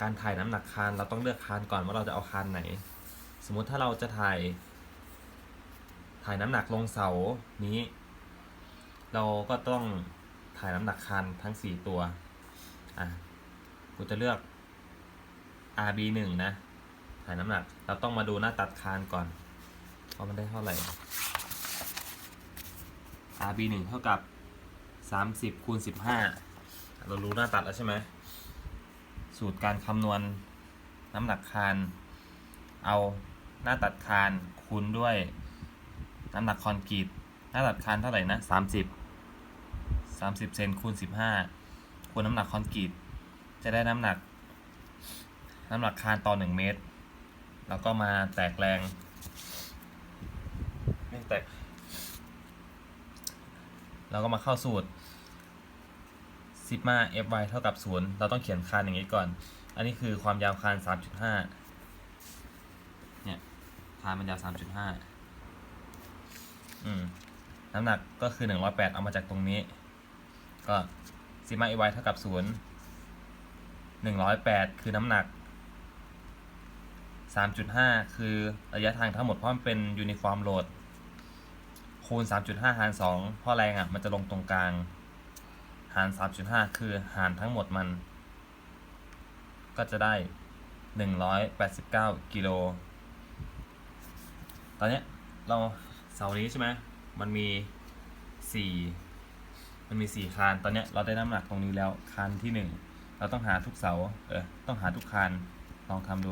การถ่ายน้ำหนักคานเราต้องเลือกคานก่อนว่าเราจะเอาคานไหน สมมุติถ้าเราจะถ่าย ถ่ายน้ำหนักลงเสานี้ เราก็ต้องถ่ายน้ำหนักคานทั้ง 4 ตัวอะกูจะเลือก RB 1นะ ถ่ายน้ำหนัก เราต้องมาดูหน้าตัดคานก่อนว่ามันได้เท่าไหร่ RB 1เท่ากับ 30คูณ15 เรารู้หน้าตัดแล้วใช่ไหม สูตรการคำนวณน้ำหนักคาน เอาหน้าตัดคานคูณด้วยน้ำหนักคอนกรีตหน้าตัดคานเท่าไหร่นะ30 30เซนคูณ15คูณน้ำหนักคอนกรีตจะได้น้ำหนัก น้ำหนักคานต่อ 1 เมตร แล้วก็มาแตกแรงไม่แตกเราก็มาเข้าสูตร ซิกมา fy เท่ากับ 0 เราต้องเขียนคานอย่างนี้ก่อน อันนี้คือความยาวคาน 3.5 เนี่ย คานมันยาว 3.5 อืม น้ำหนักก็คือ 108 เอามาจากตรงนี้ ก็ซิกมา fy เท่ากับ 0 108 คือน้ำหนัก 3.5 คือระยะทางทั้งหมดเพราะมันเป็นยูนิฟอร์มโหลด คูณ 3.5 หาร 2 เพราะแรงอะ มันจะลงตรงกลาง หาร 3.5 คือหารทั้งหมดมัน ก็จะได้ 189 กิโล ตอนนี้เราเสานี้ใช่ไหมมันมี 4 มันมี 4 คาน ตอนนี้เราได้น้ำหนักตรงนี้แล้ว คานที่ 1 เราต้องหาทุกเสา เออ ต้องหาทุกคาน ลองทำดู